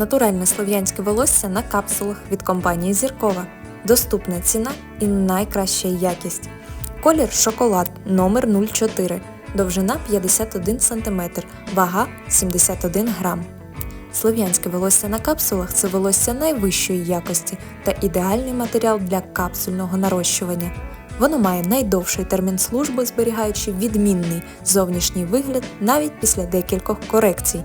Натуральне слов'янське волосся на капсулах від компанії Зіркова. Доступна ціна і найкраща якість. Колір шоколад номер 04, довжина 51 см, вага 71 грам. Слов'янське волосся на капсулах це волосся найвищої якості та ідеальний матеріал для капсульного нарощування. Воно має найдовший термін служби, зберігаючи відмінний зовнішній вигляд навіть після декількох корекцій.